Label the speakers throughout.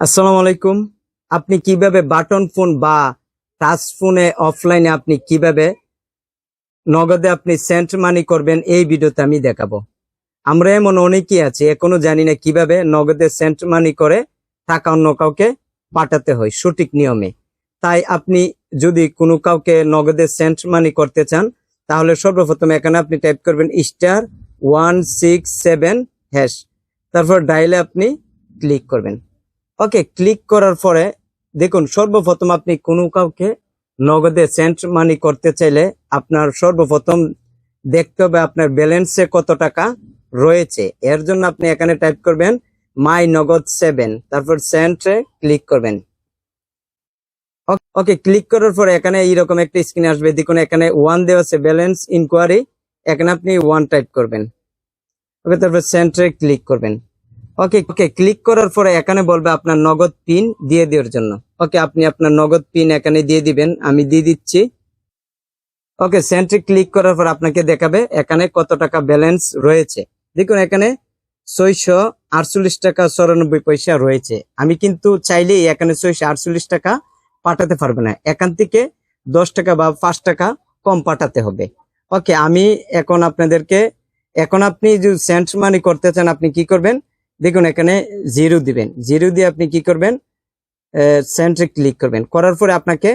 Speaker 1: আসসালামু আলাইকুম। আপনি কীভাবে বাটন ফোন বা টাচ ফোনে অফলাইনে আপনি কীভাবে নগদে আপনি সেন্ট মানি করবেন এই ভিডিওতে আমি দেখাবো। আমরা এমন অনেকেই আছি, এখনও জানি না কীভাবে নগদে সেন্ট মানি করে টাকা অন্য কাউকে পাঠাতে হয়, সঠিক নিয়মে। তাই আপনি যদি কোনো কাউকে নগদে সেন্ট মানি করতে চান, তাহলে সর্বপ্রথম এখানে আপনি টাইপ করবেন star one six seven hash. তারপর ডাইলে আপনি ক্লিক করবেন। ওকে ক্লিক করার পরে দেখুন, সর্বপ্রথম আপনি কোনো কাউকে নগদে সেন্ট মানি করতে চাইলে আপনার সর্বপ্রথম দেখতে হবে আপনার ব্যালেন্সে কত টাকা রয়েছে। এর জন্য আপনি এখানে টাইপ করবেন মাই নগদ সেভেন তারপর সেন্টে ক্লিক করবেন। ওকে ক্লিক করার পরে এখানে এইরকম একটা স্ক্রিন আসবে। দেখুন, এখানে ওয়ান দেওয়া আছে ব্যালেন্স ইনকোয়ারি এখানে আপনি ওয়ান টাইপ করবেন। ওকে তারপর সেন্টে ক্লিক করবেন। ওকে ওকে ক্লিক করার পরে এখানে বলবে আপনার নগদ পিন দিয়ে দেওয়ার জন্য। ওকে আপনি আপনার নগদ পিন এখানে দিয়ে দিবেন, আমি দিয়ে দিচ্ছি। ওকে সেন্ট্রে ক্লিক করার পর আপনাকে দেখাবে এখানে কত টাকা ব্যালেন্স রয়েছে। দেখুন, এখানে ছয়শো আটচল্লিশ টাকা চৌরানব্বই পয়সা রয়েছে। আমি কিন্তু চাইলেই এখানে ছয়শো আটচল্লিশ টাকা পাঠাতে পারবে না। এখান থেকে দশ টাকা বা পাঁচ টাকা কম পাঠাতে হবে। ওকে আমি এখন আপনাদেরকে, এখন আপনি যদি সেন্ট মানি করতে চান, আপনি কি করবেন? দেখুন, এখানে জিরো দিবেন। জিরো দিয়ে আপনি কি করবেন? সেন্টে ক্লিক করবেন। করার পরে আপনাকে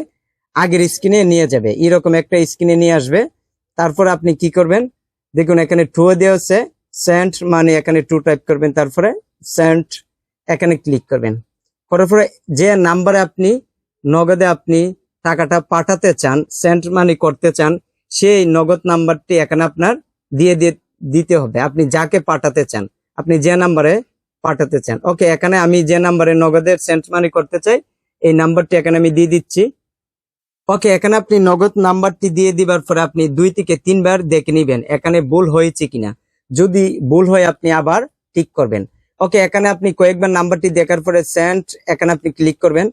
Speaker 1: আগের স্ক্রিনে নিয়ে যাবে। এরকম একটা স্ক্রিনে নিয়ে আসবে। তারপর আপনি কি করবেন? দেখুন, এখানে টু দেওয়া হচ্ছে সেন্ট মানে এখানে টু টাইপ করবেন। তারপরে সেন্ট এখানে ক্লিক করবেন। করার পরে যে নাম্বারে আপনি নগদে আপনি টাকাটা পাঠাতে চান সেন্ট মানি করতে চান, সেই নগদ নাম্বারটি এখানে আপনার দিয়ে দিতে হবে। আপনি যাকে পাঠাতে চান। আপনি যে নাম্বারে পাঠাতে চান। ওকে এখানে আমি যে নাম্বারে নগদের সেন্ট মানি করতে চাই, এই নাম্বারটি এখানে আমি দিয়ে দিচ্ছি। ওকে এখানে আপনি নগদ নাম্বারটি দিয়ে দিবার পরে আপনি দুই থেকে তিনবার দেখে নিবেন, এখানে ভুল হয়েছে কিনা। যদি ভুল হয়, আপনি আবার ঠিক করবেন। ওকে এখানে আপনি কয়েকবার নাম্বারটি দেখার পরে সেন্ট এখানে আপনি ক্লিক করবেন।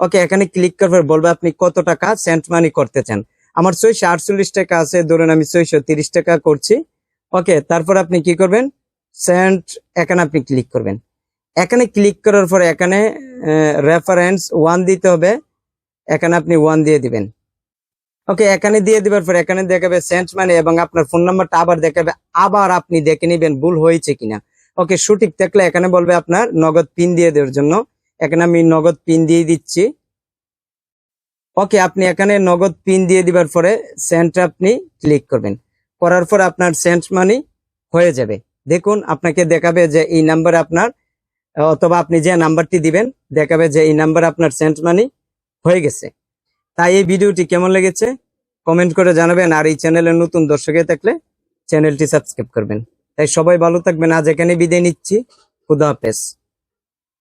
Speaker 1: ওকে এখানে ক্লিক করার পর বলবে আপনি কত টাকা সেন্ট মানি করতে চান। আমার ছয়শো আটচল্লিশ টাকা আছে, ধরুন আমি ছয়শো তিরিশ টাকা করছি। ওকে তারপর আপনি কি করবেন? সেন্ট এখানে আপনি ক্লিক করবেন। এখানে ক্লিক করার পরে এখানে রেফারেন্স ওয়ান দিতে হবে। এখানে আপনি ওয়ান দিয়ে দিবেন। ওকে এখানে দিয়ে দিবার পর এখানে দেখাবে সেন্ট মানি এবং আপনার ফোন নাম্বারটা আবার দেখাবে, আবার আপনি দেখে নিবেন ভুল হয়েছে কিনা। ওকে সঠিক থাকলে এখানে বলবে আপনার নগদ পিন দিয়ে দেওয়ার জন্য। এখানে আমি নগদ পিন দিয়ে দিচ্ছি। ওকে আপনি এখানে নগদ পিন দিয়ে দিবার পরে সেন্ট আপনি ক্লিক করবেন। করার পর আপনার সেন্ট মানি হয়ে যাবে। দেখুন, আপনাকে দেখাবে যে এই নাম্বার আপনার, অথবা আপনি যে নাম্বারটি দিবেন, দেখাবে যে এই নাম্বার আপনার সেন্ট মানি হয়ে গেছে। তাই এই ভিডিওটি কেমন লেগেছে কমেন্ট করে জানাবেন, আর এই চ্যানেলের নতুন দর্শকে থাকলে চ্যানেলটি সাবস্ক্রাইব করবেন। তাই সবাই ভালো থাকবেন। আজ এখানে বিদায় নিচ্ছি। খুদা হাফেজ।